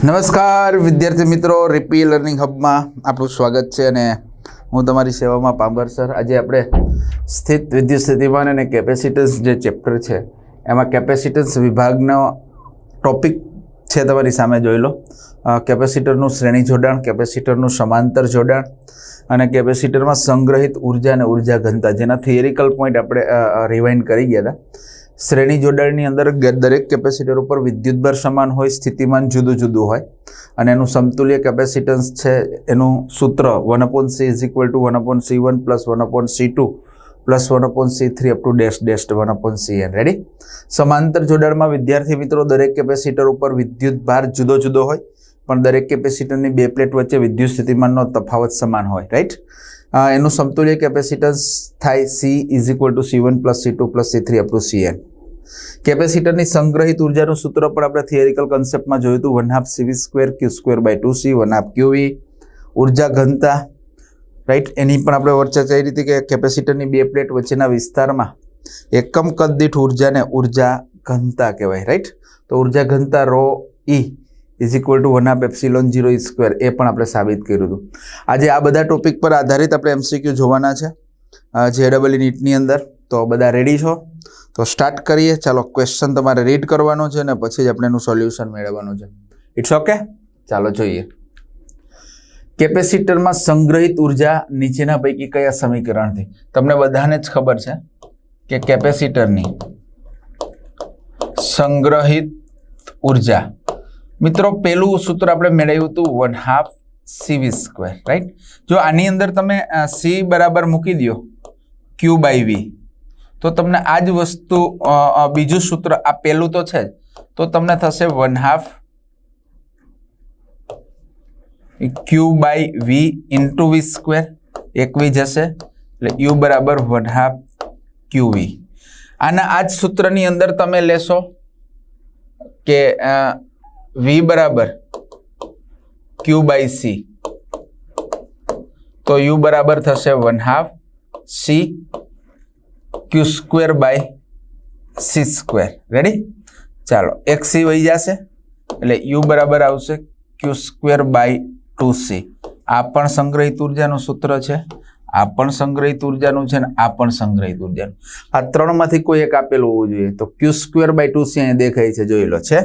નમસ્કાર, વિદ્યાર્થી મિત્રો રિપી લર્નિંગ હબમાં આપણું સ્વાગત છે અને હું તમારી સેવામાં પાંબર સર. આજે આપણે સ્થિત વિદ્યુત સ્થિતિમાન અને કેપેસિટન્સ જે ચેપ્ટર છે, એમાં કેપેસિટન્સ વિભાગનો ટોપિક છે તમારી સામે જોઈ લો. કેપેસિટરનું શ્રેણી જોડાણ કેપેસિટરનું સમાંતર જોડાણ અને કેપેસિટરમાં સંગ્રહિત ઊર્જા અને ઊર્જા ઘનતા જેના થિયરિકલ પોઈન્ટ આપણે રિવાઇન્ડ કરી ગયા હતા. શ્રેણી જોડાણની અંદર દરેક કેપેસિટર ઉપર વિદ્યુતભાર સમાન હોય, સ્થિતિમાન જુદું જુદું હોય અને એનું સમતુલ્ય કેપેસિટન્સ છે, એનું સૂત્ર one upon C is equal to one upon C one plus one upon C two plus one upon C three up to dash dash one upon C N. Ready સમાંતર જોડાણમાં વિદ્યાર્થી મિત્રો, દરેક કેપેસિટર ઉપર વિદ્યુત ભાર જુદો જુદો હોય, પણ દરેક કેપેસિટરની બે પ્લેટ વચ્ચે વિદ્યુત સ્થિતિમાનનો તફાવત સમાન હોય રાઈટ એનું સમતુલ્ય કેપેસિટન્સ થાય C is equal to C one plus C two plus C three up to C N કેપેસિટરની સંગ્રહિત ઉર્જાનું સૂત્ર પણ આપણે થિયરિકલ કન્સેપ્ટમાં જોયું હતું. One half CV square Q square by two C one half QV ઊર્જા ઘનતા રાઈટ એની પણ આપણે ચર્ચા કરી હતી કે કેપેસિટરની બે પ્લેટ વચ્ચેના વિસ્તારમાં એકમ કદ દીઠ ઉર્જાને ઊર્જા ઘનતા કહેવાય રાઈટ તો ઊર્જા ઘનતા rho E is equal to one half epsilon zero square એ પણ આપણે સાબિત કર્યું હતું. આજે આ બધા ટોપિક પર આધારિત આપણે એમસીક્યુ જોવાના છે. જે ડબલ નીટની અંદર. તો બધા રેડી છો? તો સ્ટાર્ટ કરીએ. ચાલો ક્વેશ્ચન તમારે રીડ કરવાનો છે અને પછી જ આપણે એનું સોલ્યુશન મેળવવાનું છે. ઇટ્સ ઓકે ચાલો જોઈએ. કેપેસિટરમાં સંગ્રહિત ઊર્જા નીચેના પૈકી કયા સમીકરણથી? તમને બધાને જ ખબર છે કે કેપેસિટરની સંગ્રહિત ઊર્જા. મિત્રો પહેલું સૂત્ર આપણે મેળવ્યું હતું one half CV square right જો આની અંદર તમે સી બરાબર મૂકી દો ક્યુ બાય વી તો તમને આ જ વસ્તુ બીજું સૂત્ર આ પહેલું તો છે જ. તો તમને થશે one half Q by V into V square એક વી જશે, એટલે યુ બરાબર વન હાફ ક્યુ વી આના આ જ સૂત્રની અંદર તમે લેશો કે વી બરાબર ક્યુ બાય સી તો યુ બરાબર થશે one half C Q square by C square ready ચાલો એક સી વહી જશે, એટલે યુ બરાબર આવશે Q square by two C આ પણ સંગ્રહિત ઉર્જાનું સૂત્ર છે, આ પણ સંગ્રહિત ઉર્જાનું છે ને આ પણ સંગ્રહિત ઉર્જાનું. આ ત્રણમાંથી કોઈ એક આપેલું હોવું જોઈએ. તો Q square by two C અહીંયા દેખાય છે, જોઈ લો, છે?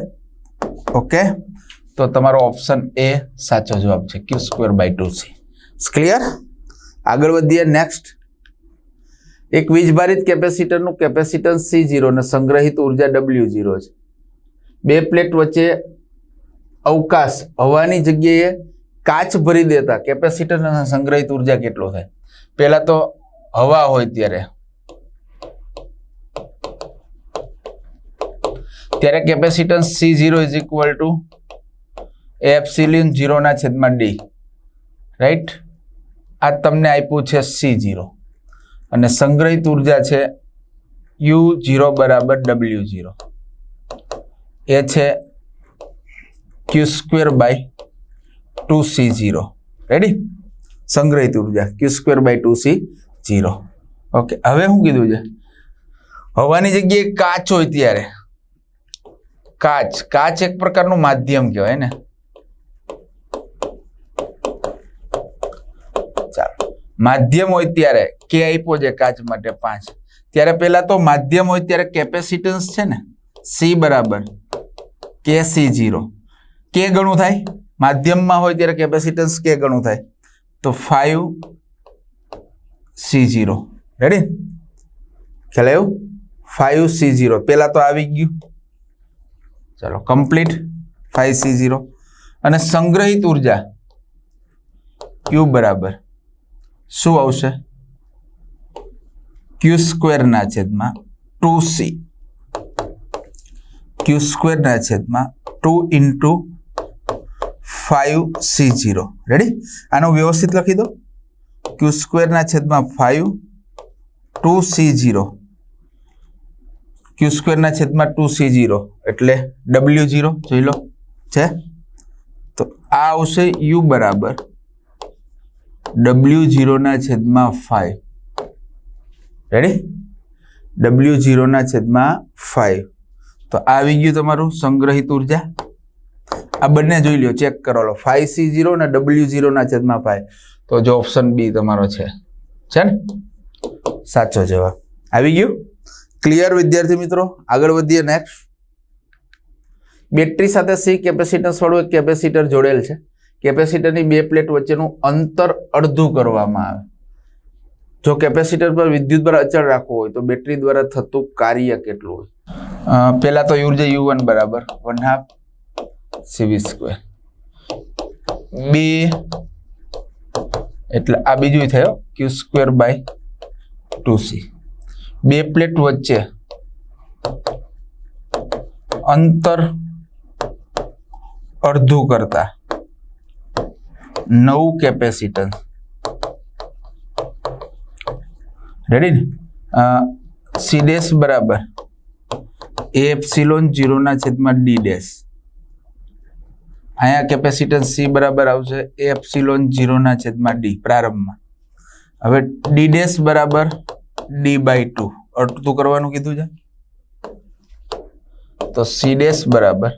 ઓકે તો તમારો ઓપ્શન એ સાચો જવાબ છે Q square by two C clear આગળ વધીએ નેક્સ્ટ એક વીજભારિત કેપેસિટરનું કેપેસિટન્સ સી જીરો અને સંગ્રહિત ઊર્જા ડબલ્યુ જીરો છે. બે પ્લેટ વચ્ચે અવકાશ હવાની જગ્યાએ કાચ ભરી દેતા કેપેસિટર અને સંગ્રહિત ઊર્જા કેટલો થાય? પહેલા તો હવા હોય ત્યારે. ત્યારે capacitance C zero is equal to epsilon જીરોના છેદમાં ડી રાઈટ આ તમને આપ્યું છે સી જીરો અને સંગ્રહિત ઊર્જા છે યુ જીરો બરાબર ડબલ્યુ જીરો એ છે Q square by two C zero ready સંગ્રહિત ઊર્જા Q square by two C zero okay હવે શું કીધું છે? હવાની જગ્યાએ કાચ હોય ત્યારે. કાચ કાચ એક પ્રકારનું માધ્યમ કહેવાય ને. માધ્યમ હોય ત્યારે કે આપ્યો છે કાચ માટે પાંચ. ત્યારે પહેલા તો માધ્યમ હોય ત્યારે કેપેસિટન્સ છે ને સી બરાબર કે સી જીરો કે ગણું થાય? માધ્યમમાં હોય ત્યારે કેપેસિટન્સ કે ગણું થાય. તો ફાઈવ સી જીરો રેડી ખ્યાલ આવ્યું? ફાઈવ સી જીરો પહેલાં તો આવી ગયું. ચાલો કમ્પ્લીટ ફાઈવ સી જીરો અને સંગ્રહિત ઊર્જા ક્યુ બરાબર. શું આવશે? ક્યુ સ્ક્વેરના છેદમાં ટુ સી ક્યુ સ્ક્વેરના છેદમાં two into five C zero ready આનું વ્યવસ્થિત લખી દો. ક્યુ સ્ક્વેરના છેદમાં five two C zero Q સ્ક્વેરના છેદમાં ટુ સી જીરો એટલે ડબલ્યુ જીરો જોઈ લો. છે? તો આ આવશે યુ બરાબર ડબલ્યુ જીરોના છેદમાં ફાઈવ રેડી ડબલ્યુ જીરોના છેદમાં ફાઈવ તો આવી ગયું તમારું સંગ્રહિત ઊર્જા. આ બંને જોઈ લો ચેક કરો લો. ફાઈવ સી ઝીરો ને ડબલ્યુ ઝીરોના છેદમાં ફાઈવ તો જો ઓપ્શન બી તમારો છે. છે ને? સાચો જવાબ. આવી ગયું? ક્લિયર વિદ્યાર્થી મિત્રો? આગળ વધીએ નેક્સ્ટ બેટરી સાથે સી કેપેસિટર વાળું એક કેપેસિટર જોડેલ છે. કેપેસિટરની બે પ્લેટ વચ્ચેનું અંતર અડધું કરવામાં આવે. જો કેપેસિટર પર વિદ્યુત ભાર અચળ રાખવો હોય તો બેટરી દ્વારા થતું કાર્ય કેટલું હોય? પહેલા તો ઊર્જા યુ વન બરાબર વન હાફ સીવી સ્ક્વેર. બે, એટલે આ બીજું થયો, Q square by two C. બે પ્લેટ વચ્ચે અંતર અડધું કરતા. નવું કેપેસિટન્સ રેડી ને સી ડેશ બરાબર. એ એપ્સિલોન જીરોના છેદમાં ડી ડેશ અહીંયા કેપેસિટન્સ સી બરાબર આવશે. એ એપ્સિલોન જીરોના છેદમાં ડી પ્રારંભમાં. હવે ડી ડેશ બરાબર ડી બાય ટુ અટતું કરવાનું કીધું છે. તો સી ડેશ બરાબર.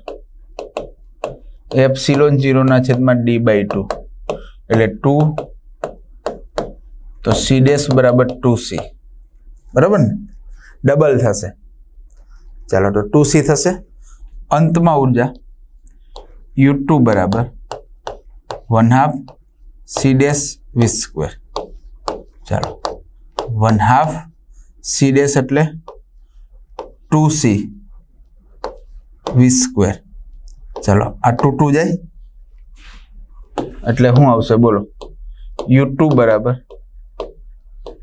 એપ્સિલોન જીરોના છેદમાં ડી બાય ટુ એટલે ટુ, તો સી ડેશ બરાબર ટુ સી બરાબર ને? ડબલ થશે. ચાલો તો ટુ સી થશે. અંતમાં ઊર્જા યુ ટુ બરાબર one half C dash V square ચાલો. વન હાફ સી ડેશ એટલે ટુ સી વી સ્ક્વેર ચાલો, આ ટુ ટુ જાય. એટલે શું આવશે? બોલો. યુ ટુ બરાબર.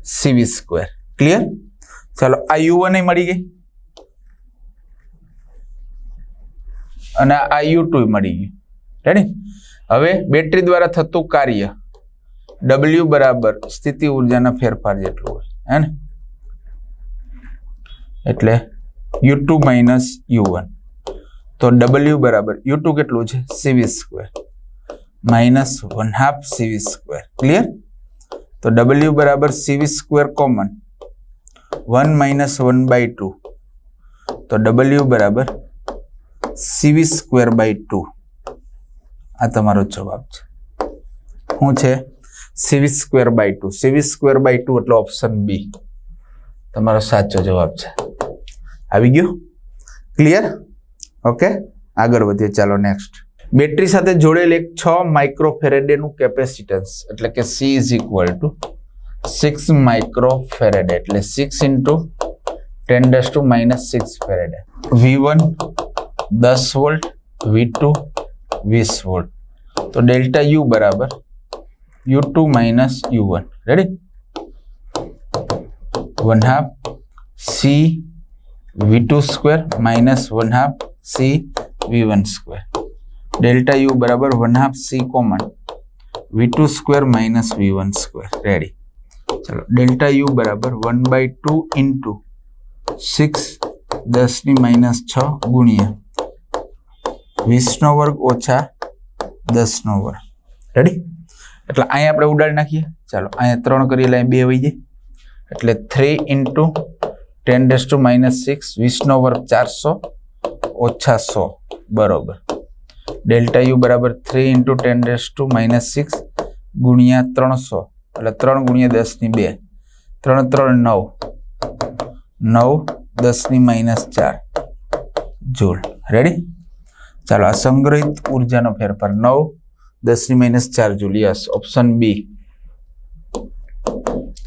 CV square. ક્લિયર ચાલો, આ યુ વન મળી ગઈ. અને આ યુ ટુ મળી ગયું. રેડી હવે બેટરી દ્વારા થતું કાર્ય ડબલ્યુ બરાબર સ્થિતિ ઉર્જાના ફેરફાર જેટલું હોય. હે ને? એટલે U two minus U one. તો ડબલ્યુ બરાબર, યુ ટુ કેટલું છે? CV square. Minus one half CV square clear તો ડબલ્યુ બરાબર CV square common one minus one by two તો ડબલ્યુ બરાબર સીવી સ્ક્વેર બાય ટુ આ તમારો જવાબ છે શું છે CV square by two CV square by two એટલે ઓપ્શન બી તમારો સાચો જવાબ છે આવી ગયું ક્લિયર ઓકે આગળ વધીએ ચાલો નેક્સ્ટ બેટરી સાથે જોડેલ એક છ માઇક્રોફેરેડેનું કેપેસિટન્સ એટલે કે C is equal to six microfarad એટલે six into ten does to minus six farad V one દસ વોલ્ટ વી ટુ વીસ વોલ્ટ તો ડેલ્ટા યુ બરાબર U two minus U one ready one half C V two square minus one half C V one square delta U બરાબર one half C common V two square minus V one square ready ચલો, delta U બરાબર one by two into six દસની minus છ ગુણ્યા વીસનો વર્ગ ઓછા દસનો વર્ગ. Ready એટલે અહીંયા આપણે ઉડાડી નાખીએ. ચાલો, અહીંયા ત્રણ કરીએ એટલે બે વહી જાય. એટલે થ્રી ઇન્ટુ ટેન ડેસ ટુ માઇનસ સિક્સ વીસનો વર્ગ ચારસો ઓછા સો. બરોબર. ડેલ્ટા યુ બરાબર થ્રી ઇન્ટુ ટેન ડેસ ટુ માઇનસ સિક્સ ગુણ્યા ત્રણસો એટલે ત્રણ ગુણ્યા દસની બે. ત્રણ ત્રણ નવ. નવ દસની માઇનસ ચાર. જૂલ. રેડી ચાલો, આ સંગ્રહિત ઉર્જાનો ફેરફાર. નવ દસની માઇનસ ચાર જૂલ. યસ ઓપ્શન બી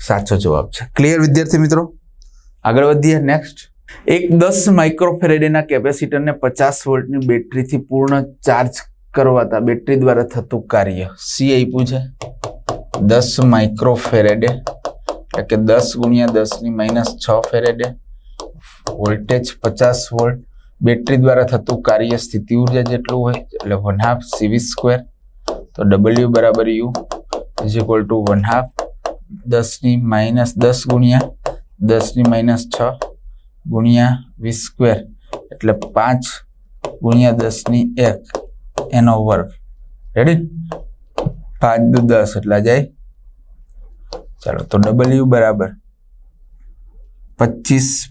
સાચો જવાબ છે. ક્લિયર વિદ્યાર્થી મિત્રો? આગળ વધીએ. નેક્સ્ટ એક દસ માઇક્રોફેરેડેના કેપેસિટરને પચાસ વોલ્ટની બેટરીથી પૂર્ણ ચાર્જ કરવાતા બેટરી દ્વારા થતું કાર્ય. સી આપ્યું છે. દસ માઇક્રોફેરેડે એટલે કે દસ ગુણ્યા દસની માઇનસ છ ફેરેડે વોલ્ટેજ પચાસ વોલ્ટ, બેટરી દ્વારા થતું કાર્ય સ્થિતિ ઊર્જા જેટલું હોય, એટલે વન હાફ સીવી સ્ક્વેર તો ડબલ્યુ બરાબર U is equal to one half દસની માઇનસ દસ ગુણ્યા દસની માઇનસ છ ગુણ્યા વીસ સ્ક્વેર એટલે પાંચ ગુણ્યા દસની એક એનો વર્ગ. રેડી પાંચ દુ દસ એટલે જાય. ચાલો, તો ડબલ્યુ બરાબર પચીસ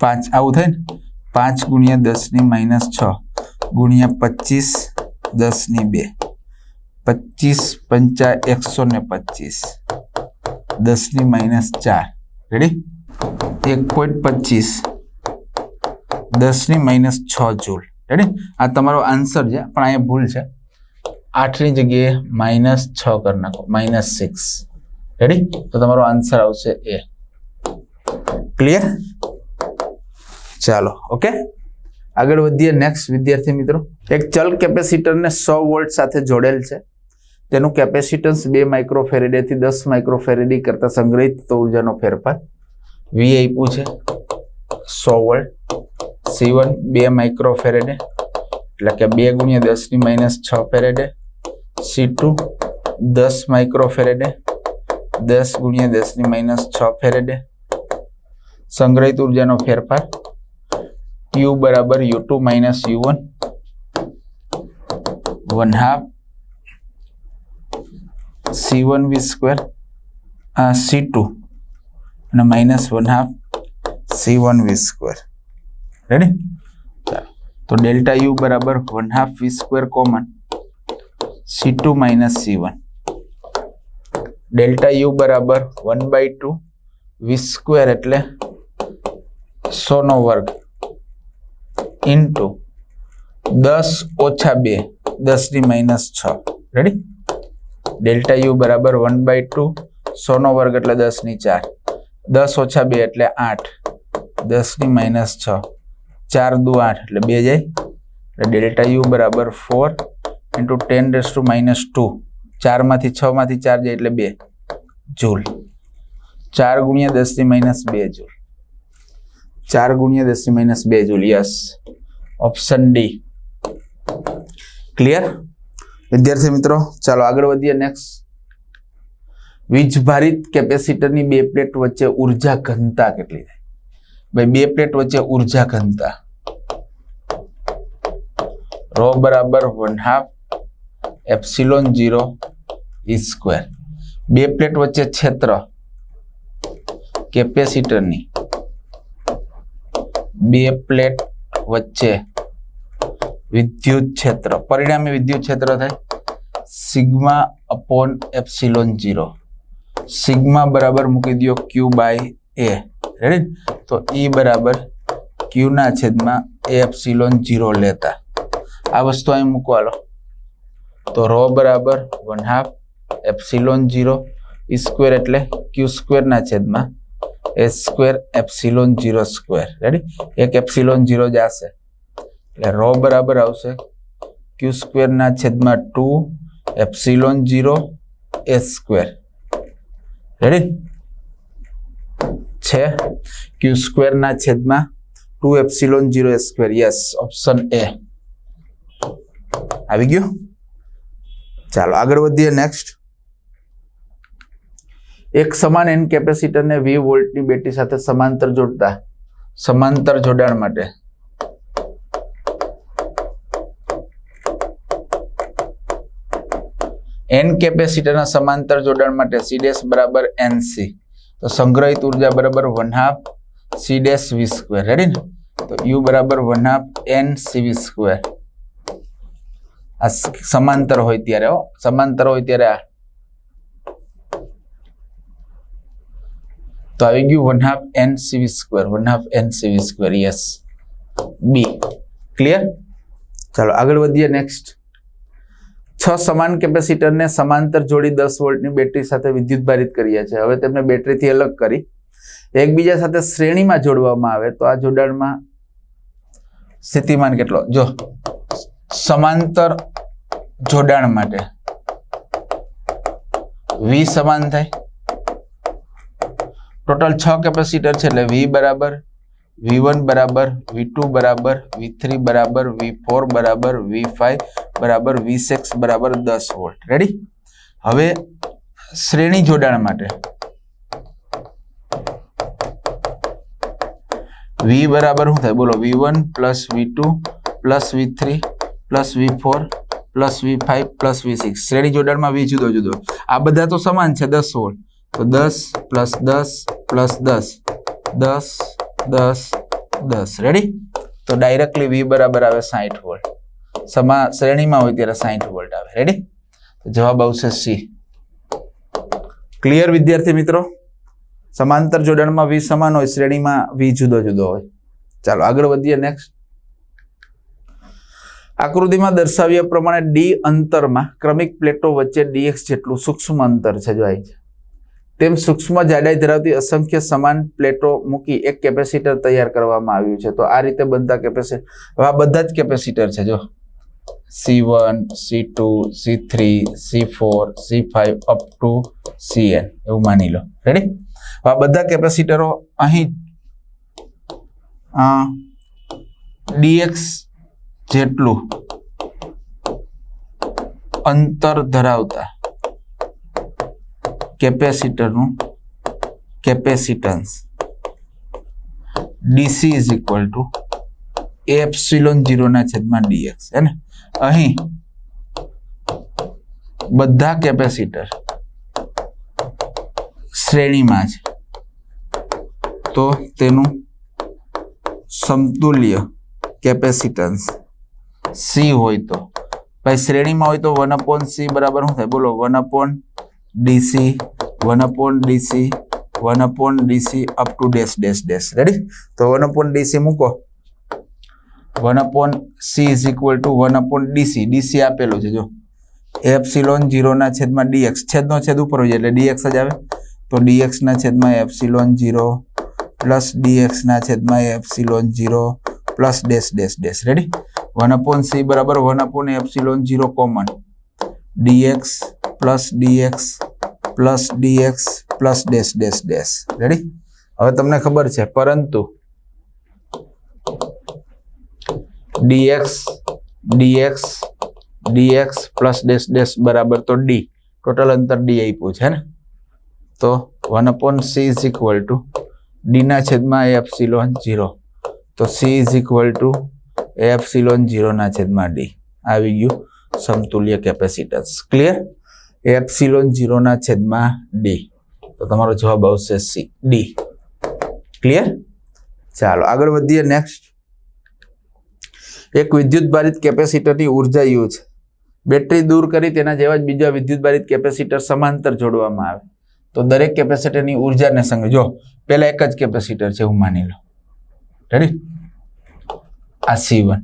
પાંચ, આવું થાય ને? પાંચ ગુણ્યા દસની માઇનસ છ ગુણ્યા પચીસ દસની બે. પચીસ પંચા એકસો ને પચીસ. દસની માઇનસ ચાર. રેડી એક પોઈન્ટ પચીસ. દસની માઇનસ છ જૂલ રેડી આ તમારો આન્સર છે, પણ અહીંયા ભૂલ છે. આઠની જગ્યાએ માઇનસ છ કરી નાખો માઇનસ સિક્સ રેડી તો તમારો આન્સર આવશે એ ક્લિયર ચાલો ઓકે આગળ વધીએ નેક્સ્ટ વિદ્યાર્થી મિત્રો. એક ચલ કેપેસિટરને સો વોલ્ટ સાથે જોડેલ છે. તેનું કેપેસિટન્સ બે માઇક્રોફેરેડેથી દસ માઇક્રોફેરેડી કરતાં સંગ્રહિત તો ઉર્જાનો ફેરફાર. વી આપ્યું છે. સો વોલ્ટ. સી વન બે માઇક્રોફેરેડે એટલે કે બે ગુણ્યા દસની માઇનસ છ ફેરેડે. સી ટુ દસ માઇક્રોફેરેડે દસ ગુણ્યા દસની માઇનસ છ ફેરેડે. સંગ્રહિત ઉર્જાનો ફેરફાર. યુ બરાબર U two minus U one. One half. C one V square. C two. અને minus one half C one V square ready તો ડેલ્ટા યુ બરાબર one half V square common C two minus C one delta U બરાબર one by two V square એટલે સોનો વર્ગ into દસ ઓછા બે દસની માઇનસ છ. રેડી ડેલ્ટા યુ બરાબર વન બાય ટુ સોનો વર્ગ એટલે દસની ચાર. દસ ઓછા બે એટલે આઠ. દસની માઇનસ છ. ચાર દુ આઠ એટલે બે જાય. એટલે ડેલ્ટા યુ બરાબર ફોર ઇન્ટુ ટેન ડેસ ટુ માઇનસ ટુ ચારમાંથી છમાંથી ચાર જાય એટલે બે. જૂલ. ચાર ગુણ્યા દસની માઇનસ બે જૂલ. ચાર ગુણ્યા દસની માઇનસ બે joule. Yes option D clear વિદ્યાર્થી મિત્રો, ચાલો આગળ વધીએ નેક્સ્ટ વીજ ભારિત કેપેસિટરની બે પ્લેટ વચ્ચે ઊર્જા ઘનતા કેટલી થાય? ભાઈ, બે પ્લેટ વચ્ચે ઊર્જા ઘનતા. રો બરાબર one half epsilon zero E square. બે પ્લેટ વચ્ચે ક્ષેત્ર કેપેસિટરની બે પ્લેટ વચ્ચે વિદ્યુત ક્ષેત્ર પરિણામી વિદ્યુત ક્ષેત્ર થાય? Sigma upon epsilon zero sigma બરાબર મૂકી દો ક્યુ બાય એ રેડી તો ઈ બરાબર ક્યુના છેદમાં એ એપ્સિલોન જીરો લેતા. આ વસ્તુ અહીં મૂકવાલો તો રો બરાબર one half epsilon zero E square એટલે ક્યુ સ્ક્વેરના છેદમાં A square epsilon zero square ready એક એપ્સિલોન જીરો જ આવશે. એટલે રો બરાબર આવશે ક્યુ સ્ક્વેરના છેદમાં two epsilon zero A square ready છે. ક્યુ સ્ક્વેરના છેદમાં two epsilon zero square yes option A આવી ગયું? ચાલો, આગળ વધીએ નેક્સ્ટ એક સમાન એન કેપેસિટરને વી વોલ્ટની બેટરી સાથે સમાંતર જોડતા, સમાંતર જોડાણ માટે. એન કેપેસિટરના સમાંતર જોડાણ માટે સી ડેશ બરાબર એનસી તો સંગ્રહિત ઊર્જા બરાબર one half C dash V square ready ને? તો યુ બરાબર one half N C V square આ સમાંતર હોય ત્યારે હો. સમાંતર હોય ત્યારે આ. તો આવી ગયું one half N CV square one half N CV square yes B clear ચાલો આગળ વધીએ નેક્સ્ટ છ સમાન કેપેસિટરને સમાંતર જોડી દસ વોલ્ટની બેટરી સાથે વિદ્યુત ભારિત કર્યા છે હવે તેમને બેટરીથી અલગ કરી એકબીજા સાથે શ્રેણીમાં જોડવામાં આવે તો આ જોડાણમાં સ્થિતિમાન કેટલો? જો, સમાંતર જોડાણ માટે વી સમાન થાય. ટોટલ છ કેપેસિટર છે એટલે વી બરાબર વી વન બરાબર વી ટુ બરાબર વી થ્રી બરાબર વી ફોર બરાબર વી ફાઈવ બરાબર વી સિક્સ બરાબર દસ વોલ્ટ રેડી હવે શ્રેણી જોડાણ માટે. વી બરાબર શું થાય? બોલો V one plus V two plus V three plus V four plus V five plus V six શ્રેણી જોડાણમાં વી જુદો જુદો. આ બધા તો સમાન છે, દસ વોલ્ટ તો દસ પ્લસ દસ પ્લસ દસ. દસ દસ દસ. રેડી તો ડાયરેક્ટલી વી બરાબર આવે સાહીઠ વોલ્ટ. સમા શ્રેણીમાં હોય ત્યારે સાહીઠ વોલ્ટ આવે. રેડી જવાબ આવશે સી ક્લિયર વિદ્યાર્થી મિત્રો? સમાંતર જોડાણમાં વી સમાન હોય, શ્રેણીમાં વી જુદો જુદો હોય. ચાલો, આગળ વધીએ નેક્સ્ટ આકૃતિમાં દર્શાવ્યા પ્રમાણે ડી અંતરમાં ક્રમિક પ્લેટો વચ્ચે ડીએક્સ જેટલું સૂક્ષ્મ અંતર છે જો છે. તેમ સૂક્ષ્મ જાડાઈ ધરાવતી અસંખ્ય સમાન પ્લેટો મૂકી એક કેપેસિટર તૈયાર કરવામાં આવ્યું છે. તો આ રીતે બનતા કેપેસિટર આ બધા જ કેપેસિટર છે, જો. C one C two C three C four C five up to C N એવું માની લો. રેડી આ બધા કેપેસિટરો અહીં ડીએક્સ જેટલું અંતર ધરાવતા કેપેસિટરનું capacitance. DC is equal to epsilon જીરોના છેદમાં ડીએક્સ. હે ને? અહીં બધા કેપેસિટર શ્રેણીમાં છે. તો તેનું સમતુલ્ય કેપેસિટન્સ સી હોય તો. ભાઈ, શ્રેણીમાં હોય તો વન અપોન સી બરાબર શું થાય? બોલો, one upon DC one upon DC one upon DC up to dash dash dash ready તો વન અપોન ડીસી મૂકો. One upon C is equal to one upon DC DC આપેલું છે, જો. Epsilon જીરોના છેદમાં ડીએક્સ છેદનો છેદ ઉપર હોય એટલે ડીએક્સ જ આવે. તો ડીએક્સના છેદમાં એપ્સિલોન જીરો પ્લસ ડીએક્સના છેદમાં epsilon zero plus dash dash dash ready one upon C બરાબર one upon epsilon zero common DX plus DX plus DX plus dash dash dash. Ready હવે તમને ખબર છે, પરંતુ DX DX DX plus dash dash બરાબર તો D. Total અંતર D આપ્યું છે ને? તો one upon C is equal to ડીના છેદમાં એપ્સિલોન ઝીરો. તો C is equal to epsilon ઝીરોના છેદમાં ડી. આવી ગયું સમતુલ્ય કેપેસિટન્સ. ક્લિયર એપ્સિલોન જીરોના છેદમાં ડી. તો તમારો જવાબ આવશે સી. ડી. ક્લિયર ચાલો, આગળ વધીએ નેક્સ્ટ એક વિદ્યુત ભારિત કેપેસિટરની ઊર્જા યુ છે. બેટરી દૂર કરી તેના જેવા જ બીજા વિદ્યુત ભારિત કેપેસિટર સમાંતર જોડવામાં આવે. તો દરેક કેપેસિટરની ઉર્જાને સંગે જો, પહેલા એક જ કેપેસિટર છે, હું માની લો રેડી આ સી વન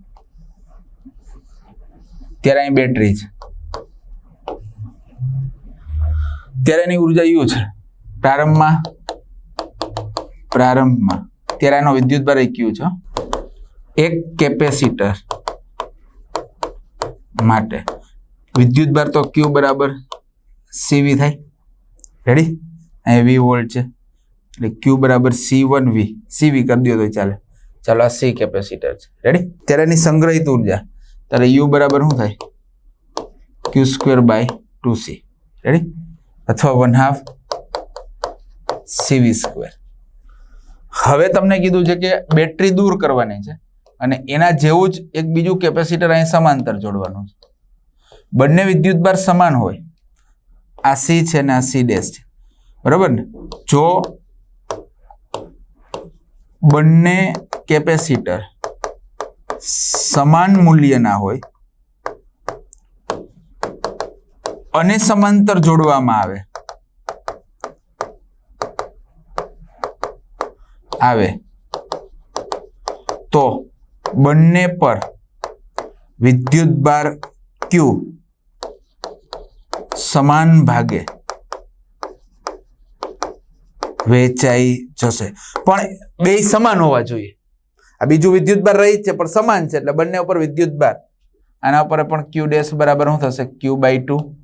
ત્યારે અહીં બેટરી છે. ત્યારે એની ઊર્જા યુ છે. પ્રારંભમાં પ્રારંભમાં. ત્યારે એનો વિદ્યુત ભાર ક્યુ છે એક કેપેસિટર માટે. વિદ્યુત ભાર તો ક્યુ બરાબર? સીવી થાય. રેડી અહીં વી વોલ્ટ છે. એટલે ક્યુ બરાબર સી વન વી સીવી કરી દો તો ચાલે. ચાલો આ સી કેપેસિટર છે. રેડી ત્યારે એની સંગ્રહિત ઊર્જા. ત્યારે યુ બરાબર શું થાય? Q square by two C ready અથવા વન હાફ સીવી સ્ક્વેર હવે તમને કીધું છે કે બેટરી દૂર કરવાની છે અને એના જેવું જ એક બીજું કેપેસિટર અહીં સમાંતર જોડવાનું છે. બંને વિદ્યુત ભાર સમાન હોય. આ સી છે ને આ સી ડેશ છે. બરાબર ને? જો બંને કેપેસિટર સમાન મૂલ્યના હોય અને સમાંતર જોડવામાં આવે. આવે. તો બંને પર વિદ્યુત બાર ક્યુ સમાન ભાગે વેચાઈ જશે. પણ બે સમાન હોવા જોઈએ. આ બીજું વિદ્યુત બાર રહી છે, પણ સમાન છે, એટલે બંને ઉપર વિદ્યુત બાર. આના ઉપર પણ ક્યુ ડેશ બરાબર શું થશે? ક્યુ બાય ટુ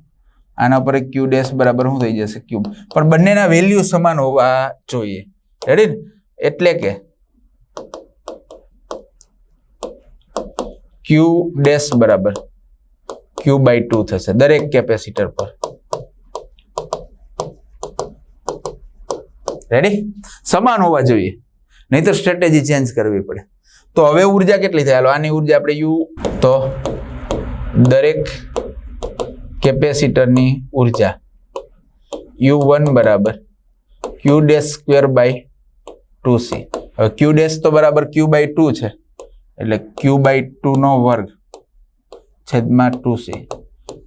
આના પર ક્યુ ડેશ બરાબર શું થઈ જશે? ક્યુ પણ બંનેના વેલ્યુ સમાન હોવા જોઈએ. રેડી એટલે કે ક્યુ ડેશ બરાબર ક્યુ બાય ટુ થશે. દરેક કેપેસિટર પર. રેડી સમાન હોવા જોઈએ. નહીં તો સ્ટ્રેટેજી ચેન્જ કરવી પડે. તો હવે ઊર્જા કેટલી થાય? આની ઊર્જા આપણે યુ તો દરેક કેપેસિટરની ઊર્જા યુ વન બરાબર Q dash square by two C. હવે ક્યુ ડેશ તો બરાબર ક્યુ બાય ટુ છે. એટલે ક્યુ બાય ટુ નો વર્ગ છેદમાં ટુ સી.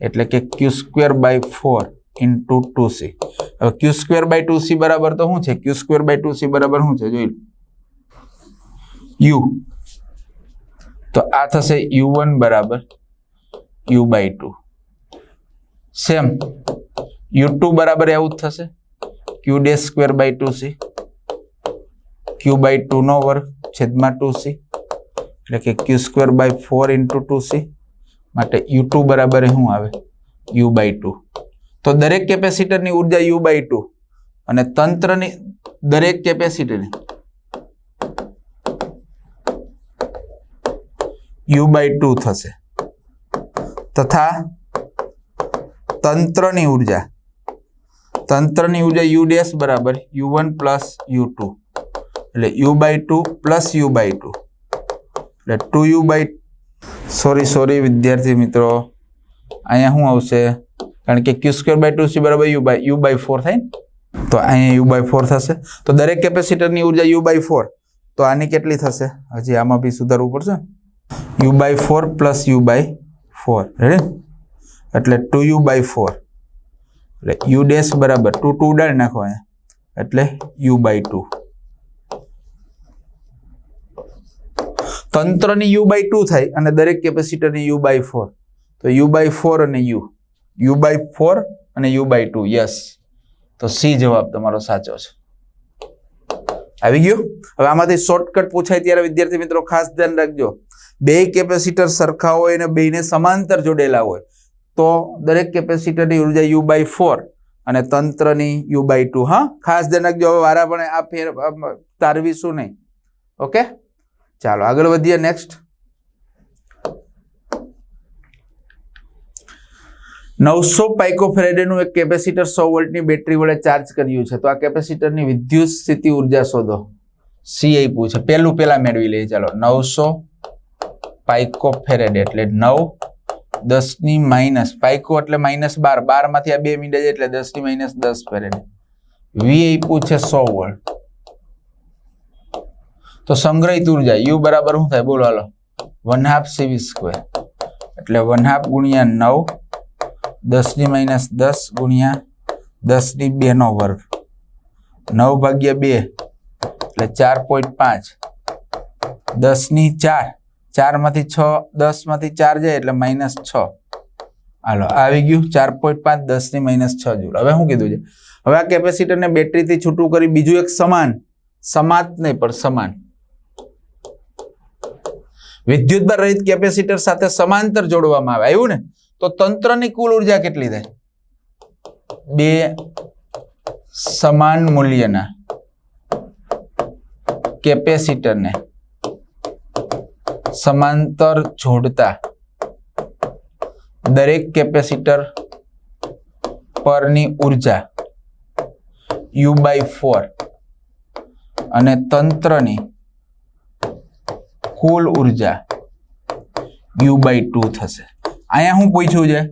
એટલે કે Q square by four into two C. હવે Q square by two C બરાબર તો શું છે? Q square by two C બરાબર શું છે? જોઈ લો. યુ. તો આ થશે યુ વન બરાબર U by two. Same U two બરાબર એવું જ થશે. Q dash square by two C Q by two નો વર્ગ છેદમાં ટુ સી એટલે કે Q square by four into two C માટે યુ ટુ બરાબર શું આવે? યુ બાય ટુ તો દરેક કેપેસિટરની ઊર્જા યુ બાય ટુ અને તંત્રની દરેક કેપેસિટરની યુ બાય ટુ થશે. તથા તંત્રની ઊર્જા. તંત્રની ઊર્જા યુ ડેશ બરાબર, U one plus U two. એટલે U by two plus U by two. એટલે two U by, sorry sorry, વિદ્યાર્થી મિત્રો. અહીંયા શું આવશે? કારણ કે Q square by two C બરાબર, U by U by four થાય ને? તો અહીંયા યુ બાય ફોર થશે. તો દરેક કેપેસિટરની ઊર્જા યુ બાય ફોર. તો આની કેટલી થશે? હજી આમાં બી સુધારવું પડશે U by four plus U by four. Ready એટલે ટુ યુ બાય ફોર. એટલે યુ ડેશ બરાબર ટુ ટુ ઉડાડી નાખો અહીંયા. એટલે યુ બાય ટુ. તંત્રની યુ બાય ટુ થાય અને દરેક કેપેસિટરની યુ બાય ફોર. તો યુ બાય ફોર અને યુ. યુ બાય ફોર અને યુ બાય ટુ. યસ. તો સી જવાબ તમારો સાચો છે. આવી ગયું? હવે આમાંથી શોર્ટકટ પૂછાય ત્યારે વિદ્યાર્થી મિત્રો ખાસ ધ્યાન રાખજો. બે કેપેસિટર સરખા હોય અને બેને સમાંતર જોડેલા હોય. તો દરેક કેપેસિટરની ઊર્જા યુ બાય ફોર અને તંત્રની યુ બાય ટુ હા, ખાસ ધ્યાન રાખજો, હવે વારા આ ફેર તારવીશું નહીં. ઓકે? ચાલો, આગળ વધીએ નેક્સ્ટ નવસો પાઇકોફેરેડેનું એક કેપેસિટર સો વોલ્ટની બેટરી વડે ચાર્જ કર્યું છે. તો આ કેપેસિટરની વિદ્યુત સ્થિતિ ઊર્જા શોધો. સી આપ્યું છે. પહેલું, પહેલા મેળવી લઈએ. ચાલો, નવસો પાઇકોફેરેડ એટલે નવ દસની માઇનસ પાઇકો એટલે માઇનસ બાર. બારમાંથી આ બે મીંડા જાય એટલે દસની માઇનસ દસ ફેરેડ વી આપ્યું છે સો વોલ્ટ. તો સંગ્રહિત ઊર્જા યુ બરાબર શું થાય? બોલો, હાલો. વન હાફ સીવી સ્ક્વેર એટલે વન હાફ ગુણ્યા નવ, દસની માઇનસ દસ ગુણ્યા દસની બેનો વર્ગ. નવ ભાગ્યા બે, એટલે ચાર પોઈન્ટ પાંચ. દસની ચાર. ચારમાંથી છ, દસમાંથી ચાર જાય એટલે માઇનસ છ. હાલો, આવી ગયું. ચાર પોઈન્ટ પાંચ, દસની માઇનસ છ જુલ હવે શું કીધું છે? હવે આ કેપેસિટરને બેટરીથી છૂટું કરી બીજું એક સમાન, સમાત નહીં, પણ સમાન. વિદ્યુતભાર રહિત કેપેસિટર સાથે સમાંતર જોડવામાં આવે. આવ્યું ને? તો તંત્રની કુલ ઊર્જા કેટલી થાય? બે સમાન મૂલ્યના કેપેસિટરને. સમાંતર જોડતા દરેક કેપેસિટર પરની ઊર્જા યુ બાય ફોર અને તંત્રની કુલ ઊર્જા યુ બાય ટુ થશે. અહીંયા હું પૂછ્યું છે?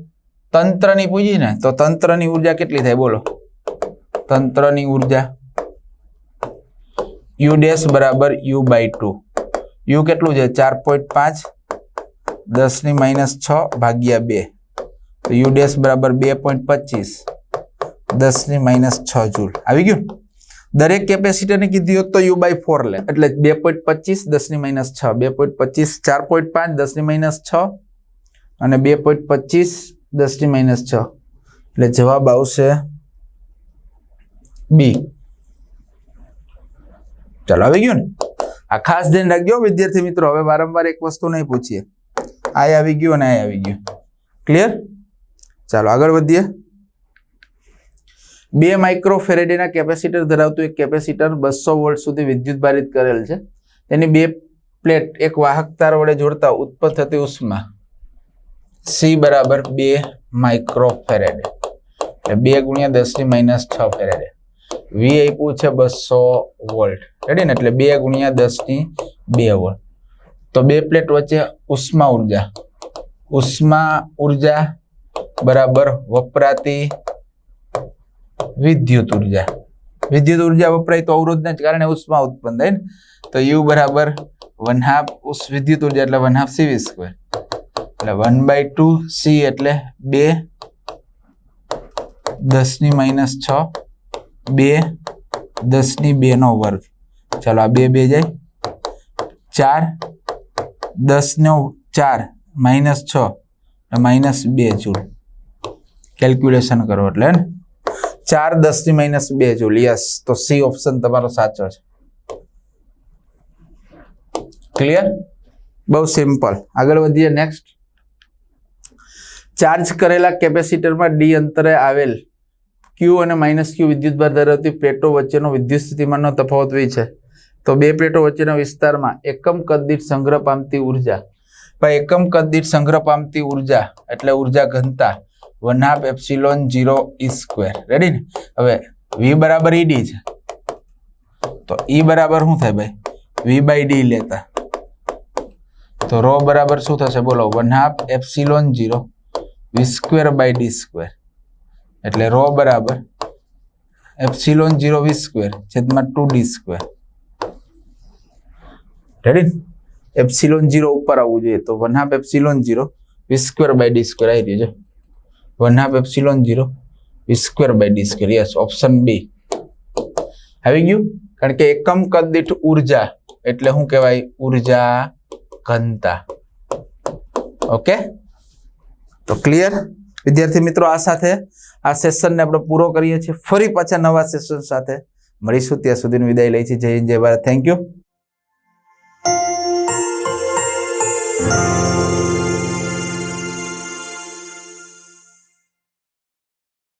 તંત્રની પૂછી ને, તો તંત્રની ઊર્જા કેટલી થાય? બોલો. તંત્રની ઊર્જા યુ ડેશ બરાબર યુ બાય ટુ યુ કેટલું છે? ચાર પોઈન્ટ પાંચ, દસની માઇનસ છ ભાગ્યા બે. તો યુ ડેશ બરાબર બે પોઈન્ટ પચીસ, દસની માઇનસ છ જૂલ. આવી ગયું? દરેક કેપેસિટીને કીધી હોત તો યુ બાય ફોર લે. એટલે બે પોઈન્ટ પચીસ, દસની માઇનસ છ. બે પોઈન્ટ પચીસ, ચાર પોઈન્ટ પાંચ, દસની માઇનસ છ અને બે પોઈન્ટ પચીસ, દસની માઇનસ છ. એટલે જવાબ આવશે બી. ચાલો, આવી ગયું ને? આ ખાસ ધ્યાન રાખજો વિદ્યાર્થી મિત્રો. હવે વારંવાર એક વસ્તુ નહીં પૂછીએ. આ આવી ગયું અને આ આવી ગયું. ક્લિયર ચાલો, આગળ વધીએ. બે માઇક્રો ફેરેડેના કેપેસિટર ધરાવતું એક કેપેસિટર બસો વોલ્ટ સુધી વિદ્યુત ભારિત કરેલ છે. તેની બે પ્લેટ એક વાહક તાર વડે જોડતા ઉત્પન્ન થતી ઉષ્મા. સી બરાબર બે માઇક્રો ફેરેડે એટલે બે ગુણ્યા દસની માઇનસ છ ફેરેડે. વી આપ્યું છે બસો વોલ્ટ. રેડી ને? એટલે બે ગુણ્યા દસની બે વોલ્ટ. તો બે પ્લેટ વચ્ચે ઉષ્મા ઊર્જા. ઉષ્મા ઊર્જા બરાબર વપરાતી વિદ્યુત ઊર્જા. વિદ્યુત ઊર્જા વપરાય તો અવરોધના જ કારણે ઉષ્મા ઉત્પન્ન થાય ને? તો યુ બરાબર વન હાફ વિદ્યુત ઊર્જા એટલે વન હાફ સીવી સ્ક્વેર. એટલે વન બાય ટુ સી એટલે બે દસની માઇનસ છ બે, દસની બેનો વર્ગ. ચાલો આ બે બે જાય. ચાર, દસનો ચાર, માઇનસ છ માઇનસ બે જૂલ. કેલ્ક્યુલેશન કરો એટલે ને ચાર દસની માઇનસ બે જૂલ. યસ, તો સી ઓપ્શન તમારો સાચો છે. ક્લિયર બહુ સિમ્પલ. આગળ વધીએ નેક્સ્ટ. ચાર્જ કરેલા કેપેસિટરમાં ડી અંતરે આવેલ ક્યુ અને માઇનસ ક્યુ વિદ્યુતભાર ધરાવતી પ્લેટો વચ્ચેનો વિદ્યુત સ્થિતિમાનનો તફાવત વી છે. તો બે પ્લેટો વચ્ચેના વિસ્તારમાં એકમ કદદીઠ સંગ્રહ પામતી ઊર્જા. ભાઈ એકમ કદદીઠ સંગ્રહ પામતી ઊર્જા એટલે ઊર્જા ઘનતા one half epsilon zero E square. Ready ને? હવે વી બરાબર ઈડી છે. તો ઈ બરાબર શું થાય ભાઈ? વી બાય ડી લેતા. તો રો બરાબર શું થશે? બોલો, one half epsilon zero V square by D square. એટલે રો બરાબર. એપ્સિલોન જીરો વી સ્ક્વેર છેદમાં two D square. Ready epsilon zero ઉપર આવવું જોઈએ તો one half epsilon zero V square by D square આવી રહ્યું છે. One half epsilon zero V square by D square. Yes option B આવી ગયું કારણ કે એકમ કદ દીઠ ઊર્જા, એટલે શું કહેવાય? ઊર્જા ઘનતા. ઓકે તો ક્લિયર વિદ્યાર્થી મિત્રો, આ સાથે આ સેશનને આપણે પૂરો કરીએ છીએ. ફરી પાછા નવા સેશન સાથે મળીશું. ત્યાં સુધીની વિદાય લઈ છે. જય હિન્દ, જય ભારત. Thank you